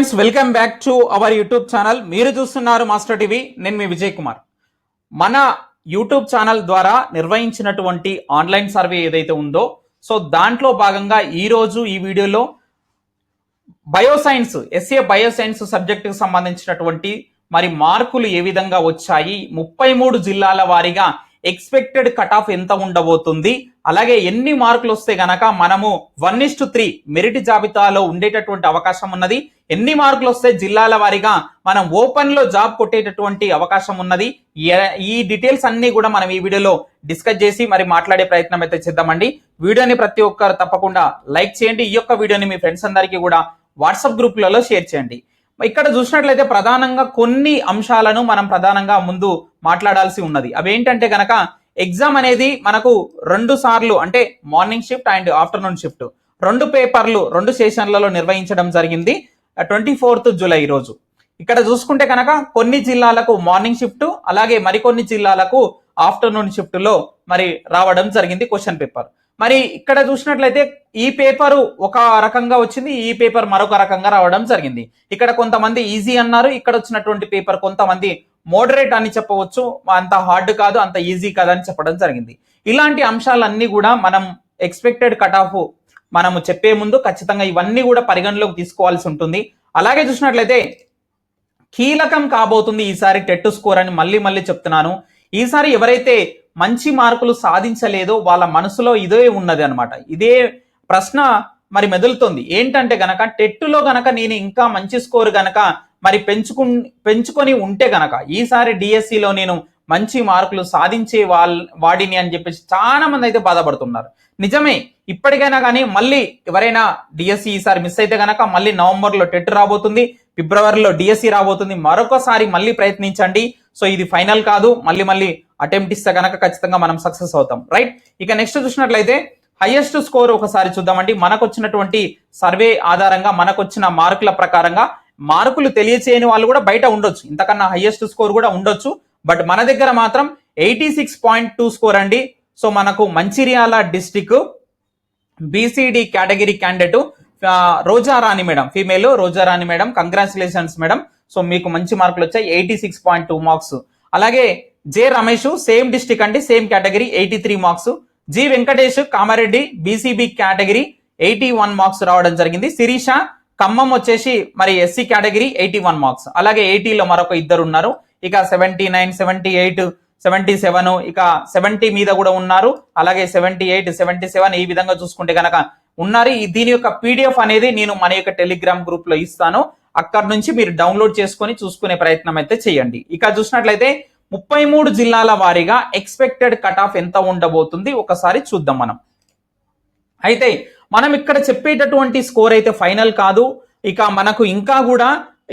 Friends welcome back to our YouTube channel. మీరు చూస్తున్నారు master TV నేను మీ విజయ్ కుమార్. మన యూట్యూబ్ ఛానల్ ద్వారా నిర్వహించినటువంటి ఆన్లైన్ సర్వే ఏదైతే ఉందో సో దాంట్లో భాగంగా ఈ రోజు ఈ వీడియోలో బయోసైన్స్ ఎస్ఏ బయోసైన్స్ సబ్జెక్టుకు సంబంధించినటువంటి మరి మార్కులు ఏ విధంగా వచ్చాయి ముప్పై మూడు జిల్లాల వారీగా ఎక్స్పెక్టెడ్ కట్ ఆఫ్ ఎంత ఉండబోతుంది? అలాగే ఎన్ని మార్కులు వస్తే గనక మనము one is two three merit జాబితాలో ఉండేటటువంటి అవకాశం ఉన్నది? ఎన్ని మార్కులు వస్తే జిల్లాల వారీగా మనం ఓపెన్లో జాబ్ కొట్టేటటువంటి అవకాశం ఉన్నది? ఈ డీటెయిల్స్ అన్ని కూడా మనం ఈ వీడియోలో డిస్కస్ చేసి మరి మాట్లాడే ప్రయత్నం అయితే చేద్దామండి. వీడియోని ప్రతి ఒక్కరు తప్పకుండా లైక్ చేయండి. ఈ యొక్క వీడియోని మీ ఫ్రెండ్స్ అందరికీ కూడా వాట్సాప్ గ్రూపులలో షేర్ చేయండి. ఇక్కడ చూసినట్లయితే ప్రధానంగా కొన్ని అంశాలను మనం ప్రధానంగా ముందు మాట్లాడాల్సి ఉన్నది. అవి ఏంటంటే గనక ఎగ్జామ్ అనేది మనకు రెండు సార్లు అంటే morning shift and afternoon shift రెండు పేపర్లు రెండు సెషన్లలో నిర్వహించడం జరిగింది. ట్వంటీ ఫోర్త్ జూలై రోజు. ఇక్కడ చూసుకుంటే కనుక కొన్ని జిల్లాలకు మార్నింగ్ షిఫ్ట్ అలాగే మరికొన్ని జిల్లాలకు ఆఫ్టర్నూన్ షిఫ్ట్లో మరి రావడం జరిగింది క్వశ్చన్ పేపర్. మరి ఇక్కడ చూసినట్లయితే ఈ పేపరు ఒక రకంగా వచ్చింది ఈ పేపర్ మరొక రకంగా రావడం జరిగింది. ఇక్కడ కొంతమంది ఈజీ అన్నారు ఇక్కడ వచ్చినటువంటి పేపర్ కొంతమంది మోడరేట్ అని చెప్పవచ్చు అంత హార్డ్ కాదు అంత ఈజీ కాదు అని చెప్పడం జరిగింది. ఇలాంటి అంశాలన్నీ కూడా మనం ఎక్స్పెక్టెడ్ కట్ ఆఫ్ మనము చెప్పే ముందు ఖచ్చితంగా ఇవన్నీ కూడా పరిగణలోకి తీసుకోవాల్సి ఉంటుంది. అలాగే చూసినట్లయితే కీలకం కాబోతుంది ఈసారి టెట్ స్కోర్ అని మళ్ళీ మళ్ళీ చెప్తున్నాను. ఈసారి ఎవరైతే మంచి మార్కులు సాధించలేదో వాళ్ళ మనసులో ఇదే ఉన్నది అనమాట ఇదే ప్రశ్న మరి మెదులుతుంది. ఏంటంటే గనక టెట్టులో గనక నేను ఇంకా మంచి స్కోర్ గనక మరి పెంచుకు పెంచుకొని ఉంటే గనక ఈసారి డిఎస్సిలో నేను మంచి మార్కులు సాధించే వాళ్ళ వాడిని అని చెప్పేసి చాలా మంది అయితే బాధపడుతున్నారు. నిజమే ఇప్పటికైనా కానీ మళ్ళీ ఎవరైనా డిఎస్సి ఈసారి మిస్ అయితే గనక మళ్ళీ నవంబర్లో టెట్ రాబోతుంది ఫిబ్రవరిలో డిఎస్సి రాబోతుంది మరొకసారి మళ్ళీ ప్రయత్నించండి. సో ఇది ఫైనల్ కాదు మళ్ళీ మళ్ళీ అటెంప్ట్ ఇస్తే గనక ఖచ్చితంగా మనం సక్సెస్ అవుతాం. రైట్? ఇక నెక్స్ట్ చూసినట్లయితే హైయెస్ట్ స్కోర్ ఒకసారి చూద్దామండి. మనకు వచ్చినటువంటి సర్వే ఆధారంగా మనకు వచ్చిన మార్కుల ప్రకారంగా మార్కులు తెలియచేయని వాళ్ళు కూడా బయట ఉండొచ్చు. ఇంతకన్నా హైయెస్ట్ స్కోర్ కూడా ఉండొచ్చు. బట్ మన దగ్గర మాత్రం eighty six point two score అండి. సో మనకు Mancherial district BCD category candidate Roja Rani madam female Roja Rani madam congratulations madam. So మీకు మంచి మార్కులు వచ్చాయి eighty six point two marks. అలాగే జే రమేష్ సేమ్ డిస్టిక్ అండి same category eighty three marks. G Venkatesh Kamareddy BCB category eighty one marks రావడం జరిగింది. శిరీష ఖమ్మం వచ్చేసి మరి SC category eighty one marks. అలాగే ఎయిటీలో మరొక ఇద్దరు ఉన్నారు. ఇక seventy nine seventy eight seventy seven ఇక సెవెంటీ మీద కూడా ఉన్నారు. అలాగే సెవెంటీ ఎయిట్ సెవెంటీ సెవెన్ ఈ విధంగా చూసుకుంటే కనుక ఉన్నారు. దీని యొక్క పీడిఎఫ్ అనేది నేను మన యొక్క టెలిగ్రామ్ గ్రూప్లో ఇస్తాను. అక్కడ నుంచి మీరు డౌన్లోడ్ చేసుకొని చూసుకునే ప్రయత్నం అయితే చేయండి. ఇక చూసినట్లయితే ముప్పై మూడు జిల్లాల వారీగా ఎక్స్పెక్టెడ్ కట్ ఆఫ్ ఎంత ఉండబోతుంది? ఒకసారి చూద్దాం మనం. అయితే మనం ఇక్కడ చెప్పేటటువంటి స్కోర్ అయితే ఫైనల్ కాదు. ఇక మనకు ఇంకా కూడా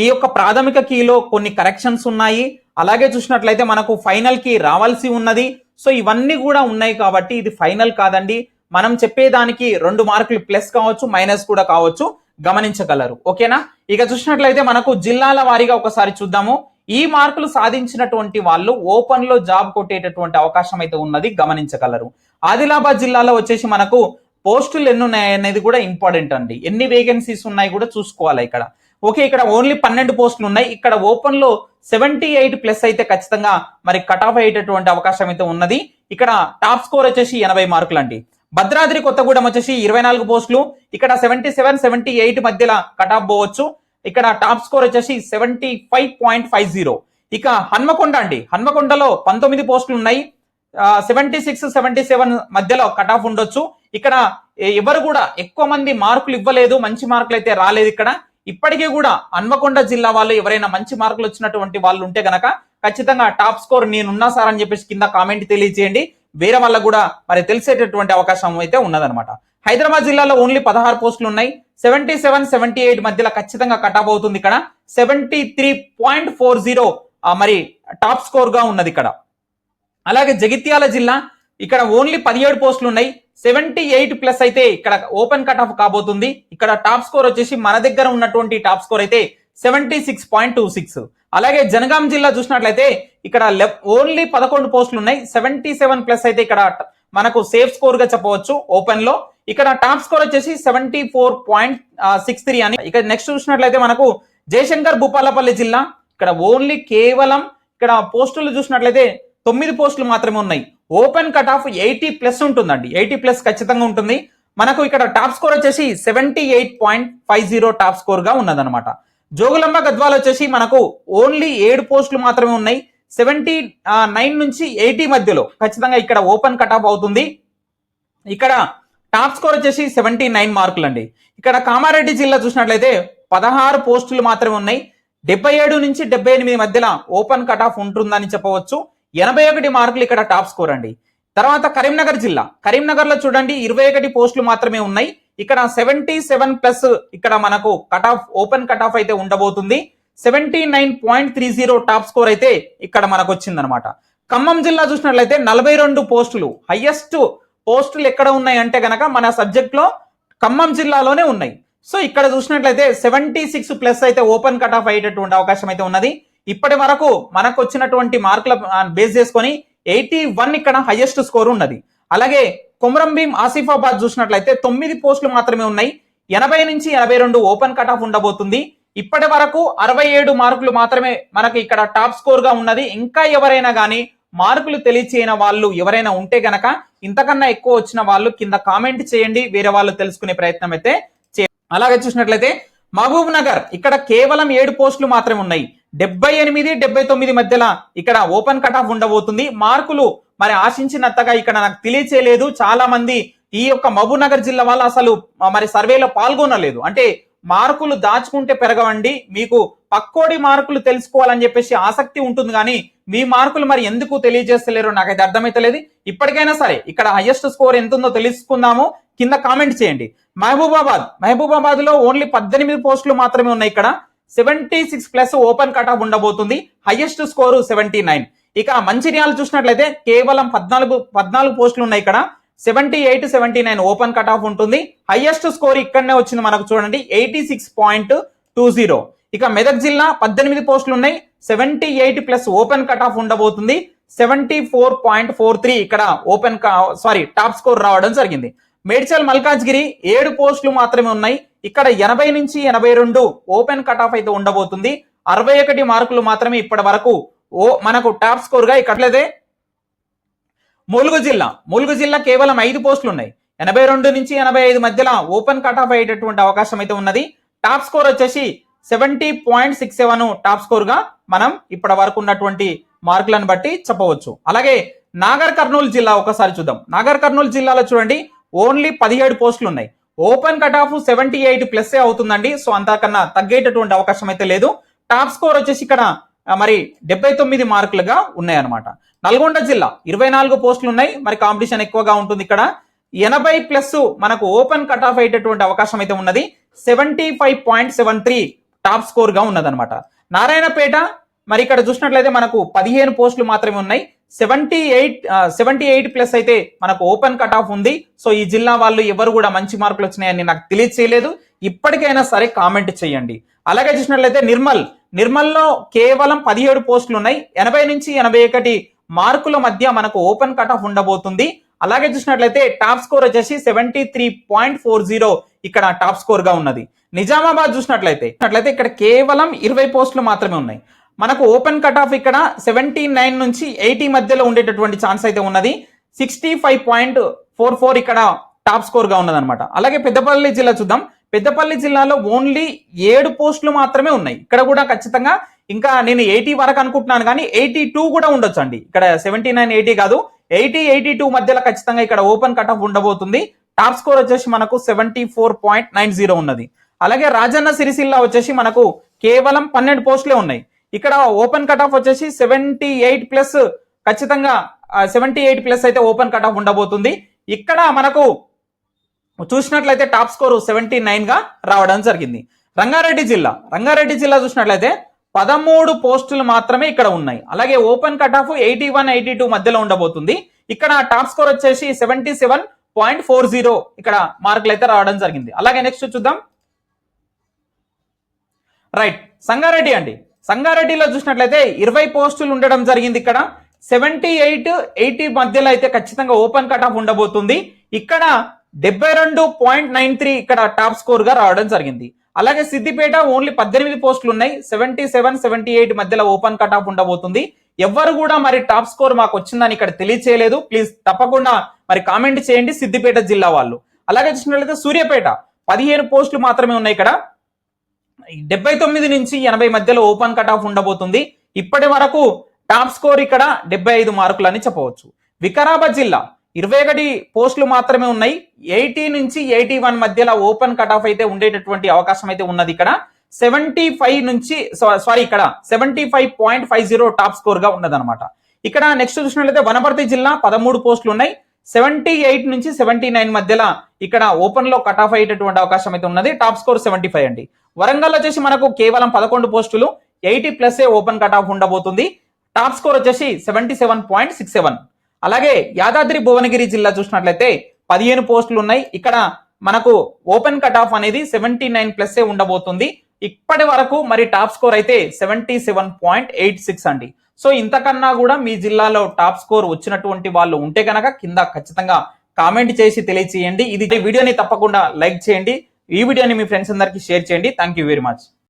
ఈ యొక్క ప్రాథమిక కీలో కొన్ని కరెక్షన్స్ ఉన్నాయి. అలాగే చూసినట్లయితే మనకు ఫైనల్కి రావాల్సి ఉన్నది. సో ఇవన్నీ కూడా ఉన్నాయి కాబట్టి ఇది ఫైనల్ కాదండి. మనం చెప్పేదానికి రెండు మార్కులు ప్లస్ కావచ్చు మైనస్ కూడా కావచ్చు. గమనించగలరు. ఓకేనా ఇక చూసినట్లయితే మనకు జిల్లాల వారీగా ఒకసారి చూద్దాము. ఈ మార్కులు సాధించినటువంటి వాళ్ళు ఓపెన్లో జాబ్ కొట్టేటటువంటి అవకాశం అయితే ఉన్నది గమనించగలరు. ఆదిలాబాద్ జిల్లాలో వచ్చేసి మనకు పోస్టులు ఎన్ని ఉన్నాయి అనేది కూడా ఇంపార్టెంట్ అండి. ఎన్ని వేకెన్సీస్ ఉన్నాయి కూడా చూసుకోవాలి ఇక్కడ. ఓకే ఇక్కడ ఓన్లీ పన్నెండు పోస్టులు ఉన్నాయి. ఇక్కడ ఓపెన్లో సెవెంటీ ఎయిట్ ప్లస్ అయితే ఖచ్చితంగా మరి కట్ ఆఫ్ అయ్యేటటువంటి అవకాశం అయితే ఉన్నది. ఇక్కడ టాప్ స్కోర్ వచ్చేసి ఎనభై మార్కులు అండి. భద్రాద్రి కొత్తగూడెం వచ్చేసి ఇరవై నాలుగు పోస్టులు. ఇక్కడ సెవెంటీ సెవెన్ సెవెంటీ ఎయిట్ మధ్యలో కట్ ఆఫ్ పోవచ్చు. ఇక్కడ టాప్ స్కోర్ వచ్చేసి seventy five point five zero. ఇక హన్మకొండ అండి. హన్మకొండలో పంతొమ్మిది పోస్టులు ఉన్నాయి. సెవెంటీ సిక్స్ సెవెంటీ సెవెన్ మధ్యలో కట్ ఆఫ్ ఉండొచ్చు. ఇక్కడ ఎవరు కూడా ఎక్కువ మంది మార్కులు ఇవ్వలేదు. మంచి మార్కులు అయితే రాలేదు ఇక్కడ. ఇప్పటికీ కూడా హన్మకొండ జిల్లా వాళ్ళు ఎవరైనా మంచి మార్కులు వచ్చినటువంటి వాళ్ళు ఉంటే గనక ఖచ్చితంగా టాప్ స్కోర్ నేనున్నా సార్ అని చెప్పేసి కింద కామెంట్ తెలియజేయండి. వేరే వాళ్ళకు కూడా మరి తెలిసేటటువంటి అవకాశం అయితే ఉన్నదనమాట హైదరాబాద్ జిల్లాలో ఓన్లీ పదహారు పోస్టులు ఉన్నాయి. సెవెంటీ సెవెన్ సెవెంటీ ఎయిట్ మధ్యలో ఖచ్చితంగా కట్ అవుతుంది ఇక్కడ. Seventy three point four zero మరి టాప్ స్కోర్గా ఉన్నది ఇక్కడ. అలాగే జగిత్యాల జిల్లా ఇక్కడ ఓన్లీ పదిహేడు పోస్టులు ఉన్నాయి. సెవెంటీ ఎయిట్ ప్లస్ అయితే ఇక్కడ ఓపెన్ కట్ ఆఫ్ కాబోతుంది. ఇక్కడ టాప్ స్కోర్ వచ్చేసి మన దగ్గర ఉన్నటువంటి టాప్ స్కోర్ అయితే seventy six point two six అలాగే జనగాం జిల్లా చూసినట్లయితే ఇక్కడ ఓన్లీ పదకొండు పోస్టులు ఉన్నాయి. సెవెంటీ సెవెన్ ప్లస్ అయితే ఇక్కడ మనకు సేఫ్ స్కోర్గా చెప్పవచ్చు ఓపెన్లో. ఇక్కడ టాప్ స్కోర్ వచ్చేసి seventy four point six three అని. ఇక్కడ నెక్స్ట్ చూసినట్లయితే మనకు జయశంకర్ భూపాలపల్లి జిల్లా. ఇక్కడ ఓన్లీ కేవలం ఇక్కడ పోస్టులు చూసినట్లయితే తొమ్మిది పోస్టులు మాత్రమే ఉన్నాయి. Open cut off eighty plus ఉంటుందండి. ఎయిటీ ప్లస్ ఖచ్చితంగా ఉంటుంది. మనకు ఇక్కడ టాప్ స్కోర్ వచ్చేసి seventy eight point five zero top స్కోర్గా ఉన్నదన్నమాట. జోగులంబ గద్వాల్ వచ్చేసి మనకు ఓన్లీ ఏడు పోస్టులు మాత్రమే ఉన్నాయి. సెవెంటీ నైన్ నుంచి ఎయిటీ మధ్యలో ఖచ్చితంగా ఇక్కడ ఓపెన్ కట్ ఆఫ్ అవుతుంది. ఇక్కడ టాప్ స్కోర్ వచ్చేసి సెవెంటీ నైన్ మార్కులు అండి ఇక్కడ కామారెడ్డి జిల్లా చూసినట్లయితే పదహారు పోస్టులు మాత్రమే ఉన్నాయి. డెబ్బై ఏడు నుంచి డెబ్బై ఎనిమిది మధ్యలో ఓపెన్ కట్ ఆఫ్ ఉంటుందని చెప్పవచ్చు. ఎనభై ఒకటి మార్కులు ఇక్కడ టాప్ స్కోర్ అండి. తర్వాత కరీంనగర్ జిల్లా. కరీంనగర్లో చూడండి ఇరవై ఒకటి పోస్టులు మాత్రమే ఉన్నాయి. ఇక్కడ సెవెంటీ సెవెన్ ప్లస్ ఇక్కడ మనకు cut off open cut off అయితే ఉండబోతుంది. Seventy nine point three zero top score అయితే ఇక్కడ మనకు వచ్చిందనమాట. ఖమ్మం జిల్లా చూసినట్లయితే నలభై రెండు పోస్టులు. హైయెస్ట్ పోస్టులు ఎక్కడ ఉన్నాయి అంటే గనక మన సబ్జెక్ట్లో ఖమ్మం జిల్లాలోనే ఉన్నాయి. సో ఇక్కడ చూసినట్లయితే సెవెంటీ సిక్స్ ప్లస్ అయితే ఓపెన్ కట్ ఆఫ్ అయ్యేటటువంటి అవకాశం అయితే ఉన్నది. ఇప్పటి వరకు మనకు వచ్చినటువంటి మార్కుల బేస్ చేసుకొని ఎయిటీ వన్ ఇక్కడ హైయెస్ట్ స్కోర్ ఉన్నది. అలాగే కొమరం భీం ఆసిఫాబాద్ చూసినట్లయితే తొమ్మిది పోస్టులు మాత్రమే ఉన్నాయి. ఎనభై నుంచి ఎనభై రెండు ఓపెన్ కట్ ఆఫ్ ఉండబోతుంది. ఇప్పటి వరకు అరవై ఏడు మార్కులు మాత్రమే మనకి ఇక్కడ టాప్ స్కోర్గా ఉన్నది. ఇంకా ఎవరైనా కానీ మార్కులు తెలియచేయన వాళ్ళు ఎవరైనా ఉంటే గనక ఇంతకన్నా ఎక్కువ వచ్చిన వాళ్ళు కింద కామెంట్ చేయండి. వేరే వాళ్ళు తెలుసుకునే ప్రయత్నం అయితే అలాగే చూసినట్లయితే మహబూబ్ నగర్ ఇక్కడ కేవలం ఏడు పోస్టులు మాత్రమే ఉన్నాయి. డెబ్బై ఎనిమిది డెబ్బై తొమ్మిది మధ్యలో ఇక్కడ ఓపెన్ కట్ ఆఫ్ ఉండబోతుంది. మార్కులు మరి ఆశించినంతగా ఇక్కడ నాకు తెలియచేయలేదు. చాలా మంది ఈ యొక్క మహబూబ్నగర్ జిల్లా వాళ్ళు అసలు మరి సర్వేలో పాల్గొనలేదు. అంటే మార్కులు దాచుకుంటే పెరగవండి. మీకు పక్కోడి మార్కులు తెలుసుకోవాలని చెప్పేసి ఆసక్తి ఉంటుంది కానీ మీ మార్కులు మరి ఎందుకు తెలియజేస్తలేరు నాకైతే అర్థమైతలేదు. ఇప్పటికైనా సరే ఇక్కడ హైయెస్ట్ స్కోర్ ఎంత ఉందో తెలుసుకుందాము. కింద కామెంట్ చేయండి. మహబూబాబాద్. మహబూబాబాద్లో ఓన్లీ పద్దెనిమిది పోస్టులు మాత్రమే ఉన్నాయి ఇక్కడ. Seventy six plus open cut off ఉండబోతుంది. Highest score seventy nine. ఇక మంచిర్యాలు చూసినట్లయితే కేవలం పద్నాలుగు పద్నాలుగు పోస్టులు ఉన్నాయి ఇక్కడ. Seventy eight seventy nine open cut off ఉంటుంది. హైయెస్ట్ స్కోర్ ఇక్కడనే వచ్చింది మనకు చూడండి. Eighty six point two zero. ఇక మెదక్ జిల్లా పద్దెనిమిది పోస్టులు ఉన్నాయి. Seventy eight plus open cut off ఉండబోతుంది. Seventy four point four three ఇక్కడ ఓపెన్ సారీ టాప్ స్కోర్ రావడం జరిగింది. మేడ్చల్ మల్కాజ్గిరి ఏడు పోస్టులు మాత్రమే ఉన్నాయి. ఇక్కడ ఎనభై నుంచి ఎనభై రెండు ఓపెన్ కట్ ఆఫ్ అయితే ఉండబోతుంది. అరవై ఒకటి మార్కులు మాత్రమే ఇప్పటి వరకు ఓ మనకు టాప్ స్కోర్గా ఇక్కట్లేదే ములుగు జిల్లా ములుగు జిల్లా కేవలం ఐదు పోస్టులు ఉన్నాయి. ఎనభై రెండు నుంచి ఎనభై ఐదు మధ్యలో ఓపెన్ కట్ ఆఫ్ అయ్యేటటువంటి అవకాశం అయితే ఉన్నది. టాప్ స్కోర్ వచ్చేసి seventy point six seven top స్కోర్గా మనం ఇప్పటి వరకు ఉన్నటువంటి మార్కులను బట్టి చెప్పవచ్చు. అలాగే నాగర్ కర్నూలు జిల్లా ఒకసారి చూద్దాం. నాగర్ కర్నూలు జిల్లాలో చూడండి ఓన్లీ పదిహేడు పోస్టులు ఉన్నాయి. Open cut off seventy eight plus అవుతుందండి. సో అంతకన్నా తగ్గేటటువంటి అవకాశం అయితే లేదు. టాప్ స్కోర్ వచ్చేసి ఇక్కడ మరి డెబ్బై తొమ్మిది మార్కులుగా ఉన్నాయన్నమాట. నల్గొండ జిల్లా ఇరవై నాలుగు పోస్టులు ఉన్నాయి. మరి కాంపిటీషన్ ఎక్కువగా ఉంటుంది ఇక్కడ. ఎనభై ప్లస్ మనకు ఓపెన్ కట్ ఆఫ్ అయ్యేటటువంటి అవకాశం అయితే ఉన్నది. Seventy five point seven three top స్కోర్గా Narayanpet మరి ఇక్కడ చూసినట్లయితే మనకు పదిహేను పోస్టులు మాత్రమే ఉన్నాయి. Seventy eight seventy eight plus అయితే మనకు ఓపెన్ కట్ ఆఫ్ ఉంది. సో ఈ జిల్లా వాళ్ళు ఎవరు కూడా మంచి మార్కులు వచ్చినాయని నాకు తెలియచేయలేదు. ఇప్పటికైనా సరే కామెంట్ చేయండి. అలాగే చూసినట్లయితే నిర్మల్. నిర్మల్లో కేవలం పదిహేడు పోస్టులు ఉన్నాయి. ఎనభై నుంచి ఎనభై ఒకటి మార్కుల మధ్య మనకు ఓపెన్ కట్ ఆఫ్ ఉండబోతుంది. అలాగే చూసినట్లయితే టాప్ స్కోర్ వచ్చేసి seventy three point four zero ఇక్కడ టాప్ స్కోర్గా ఉన్నది. నిజామాబాద్ చూసినట్లయితే చూసినట్లయితే ఇక్కడ కేవలం ఇరవై పోస్టులు మాత్రమే ఉన్నాయి. మనకు ఓపెన్ కట్ ఆఫ్ ఇక్కడ సెవెంటీ నైన్ నుంచి ఎయిటీ మధ్యలో ఉండేటటువంటి ఛాన్స్ అయితే ఉన్నది. Sixty five point four four ఇక్కడ టాప్ స్కోర్గా అలాగే పెద్దపల్లి జిల్లా చూద్దాం. పెద్దపల్లి జిల్లాలో ఓన్లీ ఏడు పోస్టులు మాత్రమే ఉన్నాయి. ఇక్కడ కూడా ఖచ్చితంగా ఇంకా నేను ఎయిటీ వరకు అనుకుంటున్నాను కానీ ఎయిటీ టూ కూడా ఉండొచ్చు అండి ఇక్కడ సెవెంటీ నైన్ ఎయిటీ కాదు. ఎయిటీ ఎయిటీ టూ మధ్యలో ఖచ్చితంగా ఇక్కడ ఓపెన్ కట్ ఆఫ్ ఉండబోతుంది. టాప్ స్కోర్ వచ్చేసి మనకు seventy four point nine zero ఉన్నది. అలాగే రాజన్న సిరిసిల్ల వచ్చేసి మనకు కేవలం పన్నెండు పోస్టులే ఉన్నాయి. ఇక్కడ ఓపెన్ కట్ ఆఫ్ వచ్చేసి సెవెంటీ ఎయిట్ ప్లస్ ఖచ్చితంగా సెవెంటీ ఎయిట్ ప్లస్ అయితే ఓపెన్ కట్ ఆఫ్ ఉండబోతుంది. ఇక్కడ మనకు చూసినట్లయితే టాప్ స్కోర్ సెవెంటీ నైన్గా రావడం జరిగింది. రంగారెడ్డి జిల్లా రంగారెడ్డి జిల్లా చూసినట్లయితే పదమూడు పోస్టులు మాత్రమే ఇక్కడ ఉన్నాయి. అలాగే open cut off eighty one eighty two మధ్యలో ఉండబోతుంది. ఇక్కడ టాప్ స్కోర్ వచ్చేసి seventy seven point four zero ఇక్కడ మార్కులు అయితే రావడం జరిగింది. అలాగే నెక్స్ట్ చూద్దాం. రైట్ సంగారెడ్డి అండి. సంగారెడ్డిలో చూసినట్లయితే ఇరవై పోస్టులు ఉండడం జరిగింది ఇక్కడ. సెవెంటీ ఎయిట్ ఎయిటీ మధ్యలో అయితే ఖచ్చితంగా ఓపెన్ కట్ ఆఫ్ ఉండబోతుంది. ఇక్కడ డెబ్బై రెండు పాయింట్ నైన్ త్రీ ఇక్కడ టాప్ స్కోర్గా రావడం జరిగింది. అలాగే సిద్దిపేట ఓన్లీ పద్దెనిమిది పోస్టులు ఉన్నాయి. సెవెంటీ సెవెన్ సెవెంటీ ఎయిట్ మధ్యలో ఓపెన్ కట్ ఆఫ్ ఉండబోతుంది. ఎవ్వరు కూడా మరి టాప్ స్కోర్ మాకు వచ్చిందని ఇక్కడ తెలియచేయలేదు. ప్లీజ్ తప్పకుండా మరి కామెంట్ చేయండి సిద్దిపేట జిల్లా వాళ్ళు. అలాగే చూసినట్లయితే సూర్యాపేట పదిహేను పోస్టులు మాత్రమే ఉన్నాయి ఇక్కడ. డెబ్బై తొమ్మిది నుంచి ఎనభై మధ్యలో ఓపెన్ కట్ ఆఫ్ ఉండబోతుంది. ఇప్పటి వరకు టాప్ స్కోర్ ఇక్కడ డెబ్బై ఐదు మార్కులు అని చెప్పవచ్చు. వికారాబాద్ జిల్లా ఇరవై ఒకటి పోస్టులు మాత్రమే ఉన్నాయి. ఎయిటీ నుంచి ఎయిటీ వన్ మధ్యలో ఓపెన్ కట్ ఆఫ్ అయితే ఉండేటటువంటి అవకాశం అయితే ఉన్నది ఇక్కడ. సెవెంటీ ఫైవ్ నుంచి సారీ ఇక్కడ seventy five point five zero top స్కోర్గా ఉన్నదన్నమాట. ఇక్కడ నెక్స్ట్ చూసినట్లయితే వనపర్తి జిల్లా పదమూడు పోస్టులు ఉన్నాయి. సెవెంటీ ఎయిట్ నుంచి సెవెంటీ నైన్ మధ్యలో ఇక్కడ ఓపెన్లో కట్ ఆఫ్ అయ్యేటటువంటి అవకాశం అయితే ఉన్నది. టాప్ స్కోర్ సెవెంటీ ఫైవ్ అండి. వరంగల్ వచ్చేసి మనకు కేవలం పదకొండు పోస్టులు ఎయిటీ ప్లస్ ఏ ఓపెన్ కట్ ఆఫ్ ఉండబోతుంది. టాప్ స్కోర్ వచ్చేసి seventy seven point six seven. అలాగే యాదాద్రి భువనగిరి జిల్లా చూసినట్లయితే పదిహేను పోస్టులు ఉన్నాయి. ఇక్కడ మనకు ఓపెన్ కట్ ఆఫ్ అనేది సెవెంటీ నైన్ ప్లస్ ఏ ఉండబోతుంది. ఇప్పటి వరకు మరి టాప్ స్కోర్ అయితే seventy seven point eight six అండి. సో ఇంతకన్నా కూడా మీ జిల్లాలో టాప్ స్కోర్ వచ్చినటువంటి వాళ్ళు ఉంటే కనుక కింద ఖచ్చితంగా కామెంట్ చేసి తెలియచేయండి. ఇది వీడియోని తప్పకుండా లైక్ చేయండి. ఈ వీడియోని మీ ఫ్రెండ్స్ అందరికీ షేర్ చేయండి. Thank you very much